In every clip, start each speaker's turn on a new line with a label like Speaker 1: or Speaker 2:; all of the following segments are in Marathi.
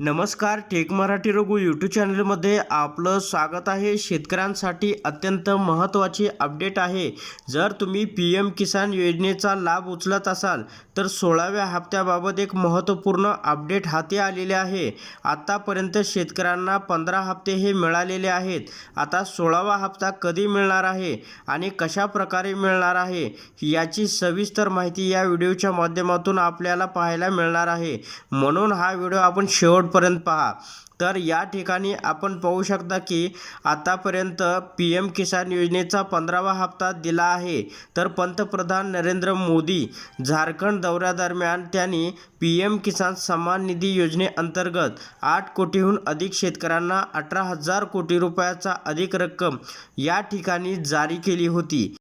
Speaker 1: नमस्कार टेक मराठी रघु यूट्यूब चॅनलमध्ये आपलं स्वागत आहे. शेतकऱ्यांसाठी अत्यंत महत्त्वाची अपडेट आहे. जर तुम्ही पी एम किसान योजनेचा लाभ उचलत असाल तर सोळाव्या हप्त्याबाबत एक महत्त्वपूर्ण अपडेट हाती आलेले आहे. आत्तापर्यंत शेतकऱ्यांना पंधरा हप्ते हे मिळालेले आहेत. आता सोळावा हप्ता कधी मिळणार आहे आणि कशा प्रकारे मिळणार आहे याची सविस्तर माहिती या व्हिडिओच्या माध्यमातून आपल्याला पाहायला मिळणार आहे. म्हणून हा व्हिडिओ आपण शेवट शेवटपर्यंत पहा. तर या ठिकाणी आपण पाहू शकता की आतापर्यंत पी एम किसान योजनेचा पंधरावा हप्ता दिला आहे. तर पंतप्रधान नरेंद्र मोदी झारखंड दौऱ्यादरम्यान त्यांनी पी एम किसान सन्मान निधी योजनेअंतर्गत आठ कोटीहून अधिक शेतकऱ्यांना अठरा हजार कोटी रुपयाचा अधिक रक्कम या ठिकाणी जारी केली होती.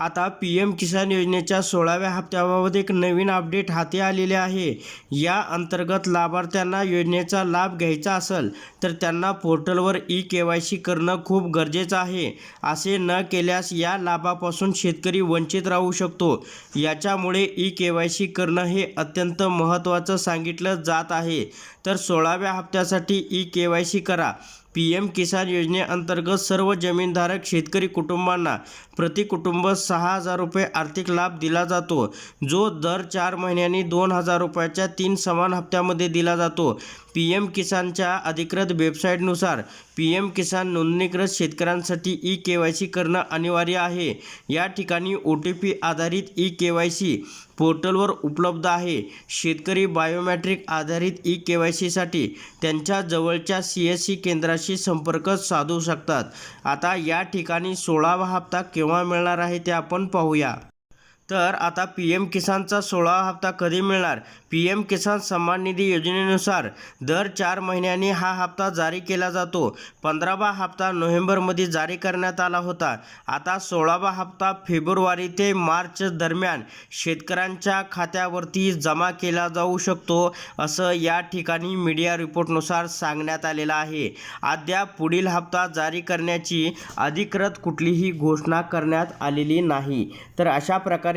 Speaker 1: आता पी एम किसान योजनेच्या सोळाव्या हप्त्याबाबत एक नवीन अपडेट हाती आलेले आहे. या अंतर्गत लाभार्थ्यांना योजनेचा लाभ घ्यायचा असेल तर त्यांना पोर्टलवर ई के वाय सी करणं खूप गरजेचं आहे. असे न केल्यास या लाभापासून शेतकरी वंचित राहू शकतो. याच्यामुळे ई के वाय सी करणं हे अत्यंत महत्त्वाचं सांगितलं जात आहे. तर सोळाव्या हप्त्यासाठी ई के वाय सी करा. पी एम किसान योजनेअंतर्गत सर्व जमीनधारक शेतकरी कुटुंबांना प्रति कुटुंब सहा हजार रुपये आर्थिक लाभ दिला जातो. जो दर चार महिन्यांनी दोन हजार रुपयाच्या तीन समान हप्त्यामध्ये दिला जातो. पी एम किसानच्या अधिकृत वेबसाईटनुसार पी एम किसान नोंदणीकृत शेतकऱ्यांसाठी ई के वाय सी करणं अनिवार्य आहे. या ठिकाणी ओ टी पी आधारित ई के वाय सी पोर्टलवर उपलब्ध आहे. शेतकरी बायोमॅट्रिक आधारित ई के वाय सीसाठी त्यांच्या जवळच्या सी एस सी केंद्राशी संपर्क साधू शकतात. आता या ठिकाणी सोळावा हप्ता केव्हा मिळणार आहे ते आपण पाहूया. तर आता पी एम किसानचा सोळावा हप्ता कधी मिळणार? पी एम किसान सन्मान निधी योजनेनुसार दर चार महिन्यांनी हा हप्ता जारी केला जातो. पंधरावा हप्ता नोव्हेंबरमध्ये जारी करण्यात आला होता. आता सोळावा हप्ता फेब्रुवारी ते मार्च दरम्यान शेतकऱ्यांच्या खात्यावरती जमा केला जाऊ शकतो असं या ठिकाणी मीडिया रिपोर्टनुसार सांगण्यात आलेलं आहे. अद्याप पुढील हप्ता जारी करण्याची अधिकृत कुठलीही घोषणा करण्यात आलेली नाही. तर अशा प्रकारे